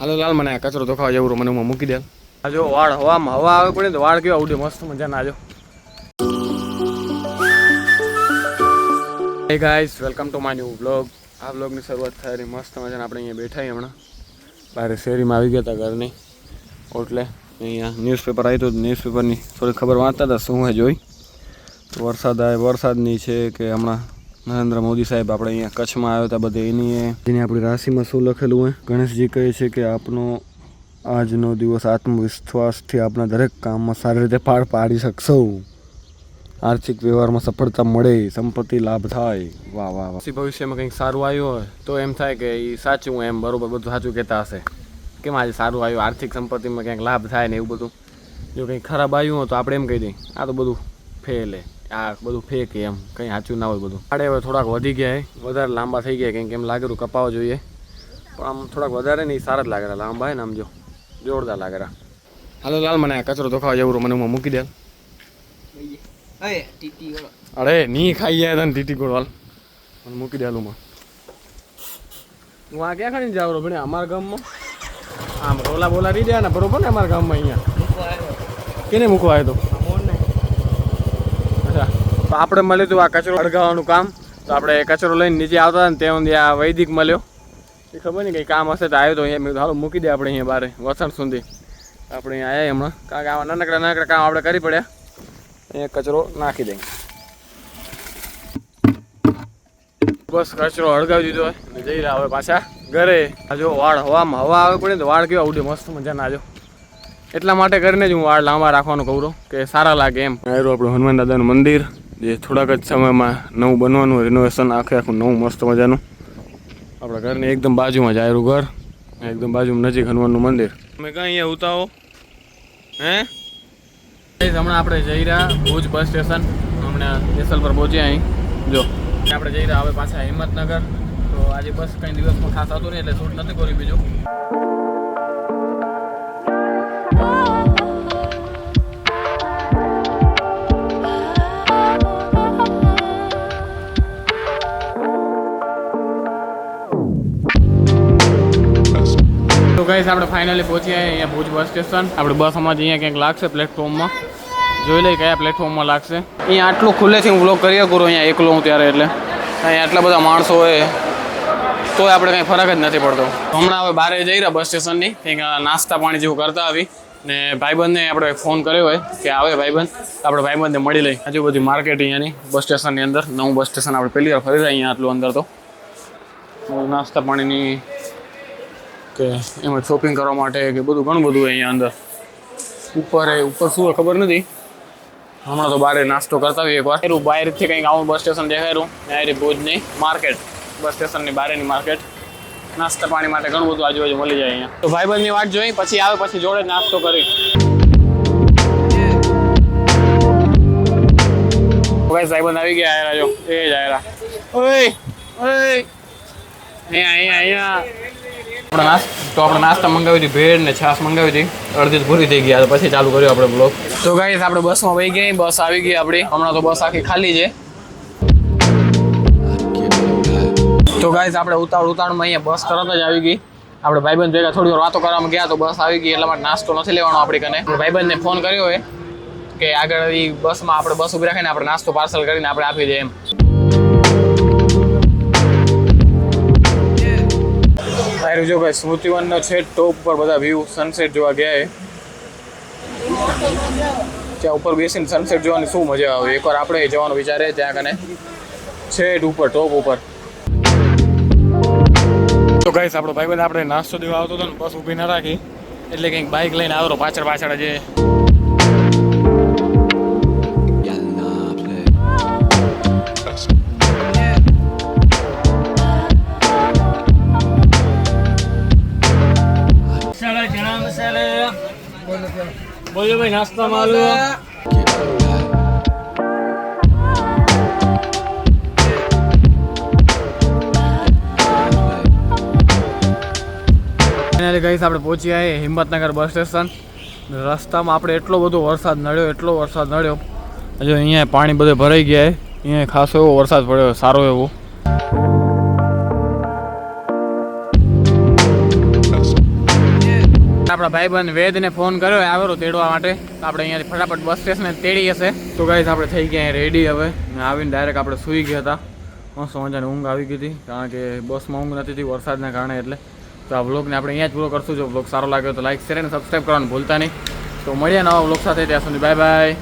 હાલો લાલ, મને કચરો ધોખાવા જવું મને હું મૂકી દે. આજો વાળ, હવામાં, હવા આવે પડે તો વાળ કેવા ઉડે, મસ્ત મજાના આજો hey guys welcome to my new blog આ બ્લોગની શરૂઆત થઈ મસ્ત મજાના. આપણે અહીંયા બેઠા હમણાં. બહાર શેરીમાં આવી ગયા હતા ઘરની. એટલે અહીંયા ન્યૂઝપેપર આવ્યું હતું. ન્યૂઝપેપરની થોડી ખબર વાંચતા હતા, શું હે જોઈ. વરસાદ આવે, વરસાદની છે કે હમણાં નરેન્દ્ર મોદી સાહેબ, આપણે અહીંયા કચ્છમાં આવ્યા હતા બધે એની જેને આપણી રાશિમાં શું લખેલું હોય? ગણેશજી કહે છે કે આપનો આજનો દિવસ આત્મવિશ્વાસથી આપણા દરેક કામમાં સારી રીતે પાર પાડી શકશો. આર્થિક વ્યવહારમાં સફળતા મળે, સંપત્તિ લાભ થાય. વાહ વાહ વાહ. ભવિષ્યમાં કંઈક સારું આવ્યું હોય, તો એમ થાય કે એ સાચું એમ, બરોબર, બધું સાચું કહેતા હશે. કેમ આજે સારું આવ્યું? આર્થિક સંપત્તિમાં ક્યાંક લાભ થાય ને એવું બધું? જો કંઈક ખરાબ આવ્યું હોય તો આપણે એમ કહી દઈએ, આ તો બધું ફેલે આ બધું ફેક એમ કંઈ સાચું ના હોય બધું. આડે હવે થોડાક વધી ગયા વધારે લાંબા થઈ ગયા કંઈક એમ લાગેલું કપાવા જોઈએ. પણ આમ થોડાક વધારે નહીં સારા જ લાગેલા લાંબા હે ને આમ જો જોરદાર લાગેલા હાલો લાલ મને કચરો ધોખાવા જેવું મને હું મૂકી દે. અરે ટીટી અરે ની ખાઈ ગયા તને ટીટી ગોળવાલ મને મૂકી દેલું માં. હું આ ક્યાં ખાણી જાવ ભણે? અમારા ગામમાં? આમ રોલા બોલા રહી ગયા ને બરોબર ને અમારા ગામમાં અહીંયા? કેને મૂકવા આવ્યો તો? તો આપણે મળ્યું હતું આ કચરો અડગાવવાનું કામ. તો આપણે કચરો લઈને નીચે આવતા ને ત્યાં સુધી આ વૈદિક મળ્યો. એ ખબર નહીં કંઈ કામ હશે તો આવ્યો તો અહીંયા. મેં હાલો, મૂકી દે આપણે અહીંયા બારે, વસણ સુધી. આપણે અહીંયા આવ્યા હમણાં. કારણ કે આવા નાનકડા નાનકડા કામ આપણે કરી પડ્યા. અહીંયા કચરો નાખી દઈએ બસ કચરો અડગાવી દીધો હોય. જઈ રહ્યા હવે પાછા ઘરે. આ જો વાળ, હવામાં હવા આવે પડે તો વાળ કેવા ઉડે, મસ્ત મજાના આજો એટલા માટે કરીને જ હું વાળ લાંબા રાખવાનું કહું કે સારા લાગે એમ. આવ્યું આપણું હનુમાન દાદાનું મંદિર. જે થોડાક જ સમયમાં નવું બનવાનું રિનોવેશન આખે આખું નવું મસ્ત મજાનું. આપણા ઘરની એકદમ બાજુમાં જ આવ્યું ઘર. એકદમ બાજુમાં નજીક હનુમાનનું મંદિર. તમે કઈ અહીંયા ઉતાવો? હે? હમણાં આપણે જઈ રહ્યા ભુજ બસ સ્ટેશન. હમણાં જેસલ પર પહોંચ્યા અહીં. જો. આપણે જઈ રહ્યા હવે પાછા હિંમતનગર. તો આજે બસ કંઈ દિવસમાં ખાસ હતું નહીં, એટલે શૂટ નથી કર્યું બીજું. ગાઈસ આપણે ફાઇનલી પહોંચ્યા અહીંયા ભુજ બસ સ્ટેશન. આપણે બસ જ અહીંયા ક્યાંક લાગશે પ્લેટફોર્મમાં જોઈ લઈ કયા પ્લેટફોર્મમાં લાગશે. અહીંયા આટલું ખુલ્લેથી હું બ્લોક કરી કરું, અહીંયા એકલો હું ત્યારે એટલે. અહીંયા આટલા બધા માણસો હોય, તોય આપણે કંઈ ફરક જ નથી પડતો. હમણાં હવે બહાર જઈ રહ્યા બસ સ્ટેશનની, કંઈક નાસ્તા પાણી જેવું કરતા આવી. ને ભાઈબંધને આપણે ફોન કર્યો હોય કે આવે ભાઈબંધ. આપણે ભાઈબંધને મળી લઈ. હજુ બધી માર્કેટ અહીંયાની, બસ સ્ટેશનની અંદર. નવું બસ સ્ટેશન આપણે પહેલી વાર ફરી રહ્યા અહીંયા આટલું અંદર તો. નાસ્તા પાણીની કે એમાં શોપિંગ કરવા માટે કે બધું, ઘણું બધું અહીંયા અંદર. ઉપર ઉપર શું હોય ખબર નથી. હમણાં તો બારે નાસ્તો કરતા હોઈએ એકવાર. બહારથી કંઈક આવું બસ સ્ટેશન દેખાયું ત્યાં ભુજની માર્કેટ બસ સ્ટેશનની બહારની માર્કેટ નાસ્તા પાણી માટે ઘણું બધું આજુબાજુ મળી જાય અહીંયા. તો ભાઈબંધની વાટ જોઈ, પછી આવે, પછી જોડે નાસ્તો કરી. ભાઈ ભાઈબંધ આવી ગયા, આયરા જો. એ જ આયરા. ઓય ઓય. અહીંયા અહીંયા અહીંયા. આપણે નાસ્તો તો આપણે નાસ્તા મંગાવી હતી ભેળ ને છાશ મંગાવી હતી અડધી પૂરી થઈ ગયા પછી ચાલુ કર્યો આપણે બ્લોગ તો ગાઈસ આપણે બસમાં વહી ગઈ બસ આવી ગઈ આપણી. હમણાં તો બસ આખી ખાલી છે. તો ગાઈસ આપણે ઉતાવળ ઉતાવળમાં અહીંયા બસ તરત જ આવી ગઈ. આપણે ભાઈબંધ ભેગા થોડી વાર વાતો કરવામાં ગયા, તો બસ આવી ગઈ, એટલા માટે નાસ્તો નથી લેવાનો આપણી કને. ભાઈબંધને ફોન કર્યો હોય કે આગળ એ બસમાં આપણે બસ ઊભી રાખીને આપણે નાસ્તો પાર્સલ કરીને આપણે આપી દઈએ એમ. તારું જો ભાઈ, સ્મૃતિવનનો છે ટોપ પર બધા વ્યૂ સનસેટ જોવા ગયા એ. ત્યાં ઉપર બેસીને સનસેટ જોવાની શું મજા આવે? એકવાર આપણે જવાનું વિચારે ત્યાં કને. છેટ ઉપર ટોપ ઉપર. તો ગાઈસ આપણો ભાઈબંધ આપણે નાસ્તો દેવા આવતો હતો ને, બસ ઊભી ના રાખી. એટલે કંઈક બાઇક લઈને આવરો પાછળ પાછળ જે બોલો ભાઈ, નાસ્તામાં આલુ ફાઇનલી ગઈસ આપણે પહોંચી આવીએ હિંમતનગર બસ સ્ટેશન. રસ્તામાં આપણે એટલો બધો વરસાદ નડ્યો, એટલો વરસાદ નડ્યો. હજુ અહીંયા પાણી બધે ભરાઈ ગયા અહીંયા ખાસો એવો વરસાદ પડ્યો, સારો એવો. આપણા ભાઈબંધ વેદને ફોન કર્યો આવેલો તેડવા માટે. આપણે અહીંયાથી ફટાફટ બસ સ્ટેશને તેડી હશે તો ગાઈસ આપણે થઈ ગયા રેડી હવે. આવીને ડાયરેક્ટ આપણે સૂઈ ગયા હતા. મસ્ત મજાની ઊંઘ આવી ગઈ હતી. કારણ કે બસમાં ઊંઘ નથી હતી વરસાદના કારણે એટલે. તો આ વ્લોગને આપણે અહીંયા જ પૂરો કરશું. જો વ્લોગ સારો લાગ્યો તો લાઈક શેર અને સબસ્ક્રાઈબ કરવાનું ભૂલતા નહીં. તો મળીએ નવા વ્લોગ સાથે. ત્યાં સુધી બાય બાય